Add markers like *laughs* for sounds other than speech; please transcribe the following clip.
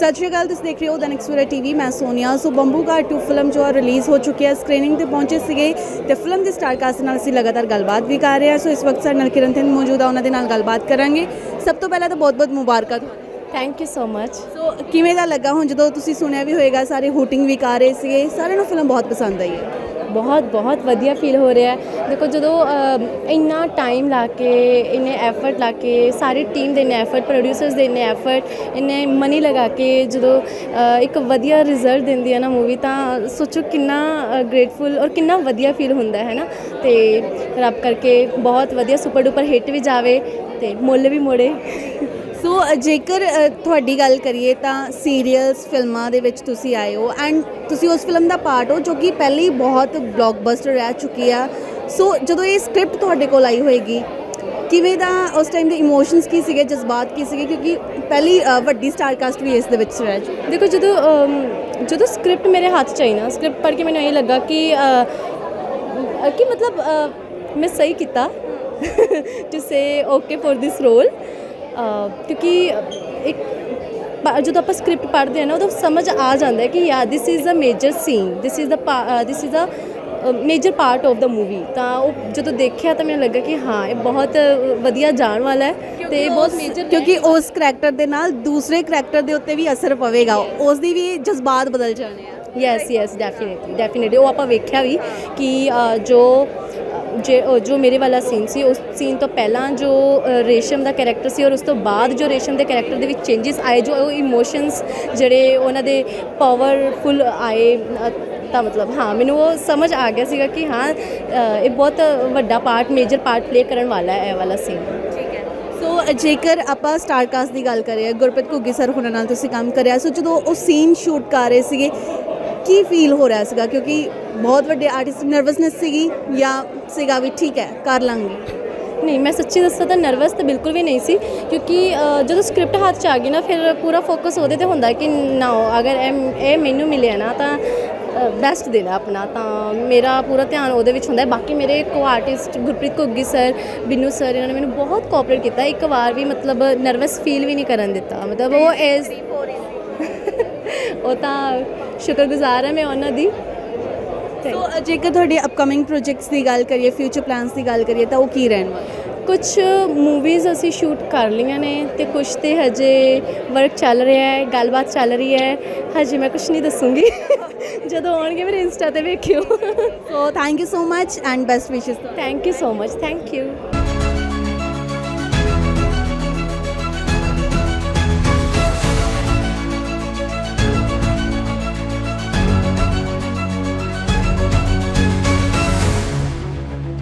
ਸਤਿ ਸ਼੍ਰੀ ਅਕਾਲ ਤੁਸੀਂ ਦੇਖ ਰਹੇ ਹੋ ਦੈਨਿਕ ਸਵੇਰਾ ਟੀਵੀ ਮੈਂ ਸੋਨੀਆ। ਸੋ ਬੰਬੂ ਘਾਟ 2 ਫਿਲਮ ਜੋ ਆ ਰਿਲੀਜ਼ ਹੋ ਚੁੱਕੀ ਹੈ ਸਕਰੀਨਿੰਗ ਤੇ ਪਹੁੰਚੇ ਸੀਗੇ ਤੇ ਫਿਲਮ ਦੇ ਸਟਾਰ ਕਾਸਟ ਨਾਲ ਅਸੀਂ ਲਗਾਤਾਰ ਗੱਲਬਾਤ ਵੀ ਕਰ ਰਹੇ ਹਾਂ। ਸੋ ਇਸ ਵਕਤ ਸਾਡੇ ਨਾਲ ਕਿਰਨ ਥਿੰਦ ਮੌਜੂਦ ਆ ਉਹਨਾਂ ਦੇ ਨਾਲ ਗੱਲਬਾਤ ਕਰਾਂਗੇ। ਸਭ ਤੋਂ ਪਹਿਲਾਂ ਤਾਂ ਬਹੁਤ-ਬਹੁਤ ਮੁਬਾਰਕਾਂ ਤੁਹਾਨੂੰ। Thank you so much so ਕਿਵੇਂ ਦਾ ਲੱਗਾ ਹੁਣ ਜਦੋਂ ਤੁਸੀਂ ਸੁਣਿਆ ਵੀ ਹੋਏਗਾ ਸਾਰੇ ਹੂਟਿੰਗ ਵੀ ਕਰ ਰਹੇ ਸੀਗੇ ਸਾਰਿਆਂ ਨੂੰ ਫਿਲਮ ਬਹੁਤ ਪਸੰਦ ਆਈ ਹੈ। ਬਹੁਤ ਬਹੁਤ ਵਧੀਆ ਫੀਲ ਹੋ ਰਿਹਾ ਹੈ। ਦੇਖੋ ਜਦੋਂ ਇੰਨਾ ਟਾਈਮ ਲਾ ਕੇ, ਇੰਨੇ ਐਫਰਟ ਲਾ ਕੇ, ਸਾਰੀ ਟੀਮ ਦੇ ਇੰਨੇ ਐਫਰਟ ਪ੍ਰੋਡਿਊਸਰਸ ਦੇ ਇੰਨੇ ਐਫਰਟ ਇੰਨੇ ਮਨੀ ਲਗਾ ਕੇ ਜਦੋਂ ਇੱਕ ਵਧੀਆ ਰਿਜ਼ਲਟ ਦਿੰਦੀ ਹੈ ਨਾ ਮੂਵੀ ਤਾਂ ਸੋਚੋ ਕਿੰਨਾ ਗ੍ਰੇਟਫੁਲ ਔਰ ਕਿੰਨਾ ਵਧੀਆ ਫੀਲ ਹੁੰਦਾ, ਹੈ ਨਾ? ਤੇ ਰੱਬ ਕਰਕੇ ਬਹੁਤ ਵਧੀਆ ਸੁਪਰ ਡੂਪਰ ਹਿੱਟ ਵੀ ਜਾਵੇ ਤੇ ਮੁੱਲ ਵੀ ਮੋੜੇ। ਸੋ ਜੇਕਰ ਤੁਹਾਡੀ ਗੱਲ ਕਰੀਏ ਤਾਂ ਸੀਰੀਅਲਸ ਫਿਲਮਾਂ ਦੇ ਵਿੱਚ ਤੁਸੀਂ ਆਏ ਹੋ ਐਂਡ ਤੁਸੀਂ ਉਸ ਫਿਲਮ ਦਾ ਪਾਰਟ ਹੋ ਜੋ ਕਿ ਪਹਿਲੇ ਹੀ ਬਹੁਤ ਬਲੌਕਬਸਟਰ ਰਹਿ ਚੁੱਕੀ ਆ। ਸੋ ਜਦੋਂ ਇਹ ਸਕ੍ਰਿਪਟ ਤੁਹਾਡੇ ਕੋਲ ਆਈ ਹੋਏਗੀ, ਕਿਵੇਂ ਦਾ ਉਸ ਟਾਈਮ ਦੇ ਇਮੋਸ਼ਨਸ ਕੀ ਸੀਗੇ, ਜਜ਼ਬਾਤ ਕੀ ਸੀਗੇ? ਕਿਉਂਕਿ ਪਹਿਲੀ ਵੱਡੀ ਸਟਾਰ ਕਾਸਟ ਵੀ ਇਸ ਦੇ ਵਿੱਚ ਰਹਿ ਚੁੱਕੀ। ਦੇਖੋ, ਜਦੋਂ ਜਦੋਂ ਸਕ੍ਰਿਪਟ ਮੇਰੇ ਹੱਥ 'ਚ ਆਈ ਨਾ ਸਕ੍ਰਿਪਟ ਪੜ੍ਹ ਕੇ ਮੈਨੂੰ ਇਹ ਲੱਗਾ ਕਿ ਕਿ ਮਤਲਬ ਮੈਂ ਸਹੀ ਕੀਤਾ to say okay for this role ਕਿਉਂਕਿ ਇੱਕ ਜਦੋਂ ਆਪਾਂ ਸਕ੍ਰਿਪਟ ਪੜ੍ਹਦੇ ਆ ਨਾ ਉਦੋਂ ਸਮਝ ਆ ਜਾਂਦਾ ਹੈ ਕਿ yeah this is a major scene this is the this is a major part of the movie ਤਾਂ ਉਹ ਜਦੋਂ ਦੇਖਿਆ ਤਾਂ ਮੈਨੂੰ ਲੱਗਾ ਕਿ ਹਾਂ ਇਹ ਬਹੁਤ ਵਧੀਆ ਜਾਣ ਵਾਲਾ ਹੈ ਤੇ ਬਹੁਤ ਮੇਜਰ ਕਿਉਂਕਿ ਉਸ ਕਰੈਕਟਰ ਦੇ ਨਾਲ ਦੂਸਰੇ ਕਰੈਕਟਰ ਦੇ ਉੱਤੇ ਵੀ ਅਸਰ ਪਵੇਗਾ। ਉਸ ਦੀ ਵੀ ਜਜ਼ਬਾਤ ਬਦਲ ਜਾਣੇ ਆ। ਯੈਸ ਯੈਸ ਡੈਫੀਨਿਟਲੀ ਡੈਫੀਨਿਟਲੀ ਉਹ ਆਪਾਂ ਵੇਖਿਆ ਵੀ ਕਿ ਜੋ ਜੇ ਜੋ ਮੇਰੇ ਵਾਲਾ ਸੀਨ ਸੀ, ਉਸ ਸੀਨ ਤੋਂ ਪਹਿਲਾਂ ਜੋ ਰੇਸ਼ਮ ਦਾ ਕੈਰੈਕਟਰ ਸੀ ਔਰ ਉਸ ਤੋਂ ਬਾਅਦ ਜੋ ਰੇਸ਼ਮ ਦੇ ਕੈਰੈਕਟਰ ਦੇ ਵਿੱਚ ਚੇਂਜਸ ਆਏ, ਜੋ ਉਹ ਇਮੋਸ਼ਨਸ ਜਿਹੜੇ ਉਹਨਾਂ ਦੇ ਪਾਵਰਫੁਲ ਆਏ ਤਾਂ ਮਤਲਬ, ਹਾਂ, ਮੈਨੂੰ ਉਹ ਸਮਝ ਆ ਗਿਆ ਸੀਗਾ ਕਿ ਹਾਂ ਇਹ ਬਹੁਤ ਵੱਡਾ ਪਾਰਟ ਮੇਜਰ ਪਾਰਟ ਪਲੇ ਕਰਨ ਵਾਲਾ ਹੈ ਇਹ ਵਾਲਾ ਸੀਨ ਸੋ ਜੇਕਰ ਆਪਾਂ ਸਟਾਰ ਕਾਸਟ ਦੀ ਗੱਲ ਕਰੀਏ, ਗੁਰਪ੍ਰੀਤ ਘੁੱਗੀ ਸਰ ਹੁਣਾਂ ਨਾਲ ਤੁਸੀਂ ਕੰਮ ਕਰਿਆ ਸੋ ਜਦੋਂ ਉਹ ਸੀਨ ਸ਼ੂਟ ਕਰ ਰਹੇ ਸੀਗੇ, ਕੀ ਫੀਲ ਹੋ ਰਿਹਾ ਸੀਗਾ? ਕਿਉਂਕਿ ਬਹੁਤ ਵੱਡੇ ਆਰਟਿਸਟ ਨਰਵਸਨੈਸ ਸੀਗੀ ਜਾਂ ਸੀਗਾ ਵੀ ਠੀਕ ਹੈ ਕਰ ਲਾਂਗੇ ਨਹੀਂ ਮੈਂ ਸੱਚੀ ਦੱਸਾਂ ਤਾਂ ਨਰਵਸ ਤਾਂ ਬਿਲਕੁਲ ਵੀ ਨਹੀਂ ਸੀ ਕਿਉਂਕਿ ਅ, ਜਦੋਂ ਸਕ੍ਰਿਪਟ ਹੱਥ 'ਚ ਆ ਗਈ ਨਾ ਫਿਰ ਪੂਰਾ ਫੋਕਸ ਉਹਦੇ ਤੇ ਹੁੰਦਾ ਕਿ ਨਾ ਅਗਰ ਇਹ ਇਹ ਮੈਨੂੰ ਮਿਲਿਆ ਨਾ ਤਾਂ ਬੈਸਟ ਦੇਣਾ ਆਪਣਾ ਤਾਂ ਮੇਰਾ ਪੂਰਾ ਧਿਆਨ ਉਹਦੇ ਵਿੱਚ ਹੁੰਦਾ ਹੈ ਬਾਕੀ ਮੇਰੇ co artist Gurpreet Ghuggi sir Binnu sir ਇਹਨਾਂ ਨੇ ਮੈਨੂੰ ਬਹੁਤ ਕੋਆਪਰੇਟ ਕੀਤਾ ਇੱਕ ਵਾਰ ਵੀ ਮਤਲਬ ਨਰਵਸ ਫੀਲ ਵੀ ਨਹੀਂ ਕਰਨ ਦਿੱਤਾ ਮਤਲਬ ਉਹ ਇਸ ਉਹ ਤਾਂ ਸ਼ੁਕਰਗੁਜ਼ਾਰ ਹਾਂ ਮੈਂ ਉਹਨਾਂ ਦੀ ਸੋ ਜੇਕਰ ਤੁਹਾਡੇ ਅਪਕਮਿੰਗ ਪ੍ਰੋਜੈਕਟਸ ਦੀ ਗੱਲ ਕਰੀਏ ਫਿਊਚਰ ਪਲਾਨਸ ਦੀ ਗੱਲ ਕਰੀਏ ਤਾਂ ਉਹ ਕੀ ਰਹਿਣ ਵਾਲਾ? ਕੁਝ ਮੂਵੀਜ਼ ਅਸੀਂ ਸ਼ੂਟ ਕਰ ਲਈਆਂ ਨੇ ਤੇ ਕੁਝ ਤੇ ਹਜੇ ਵਰਕ ਚੱਲ ਰਿਹਾ ਹੈ ਗੱਲਬਾਤ ਚੱਲ ਰਹੀ ਹੈ। ਹਜੇ ਮੈਂ ਕੁਝ ਨਹੀਂ ਦੱਸੂੰਗੀ। *laughs* ਜਦੋਂ ਆਉਣਗੇ ਮੇਰੇ ਇੰਸਟਾ ਤੇ ਵੇਖਿਓ। So thank you so much and best wishes thank you so much thank you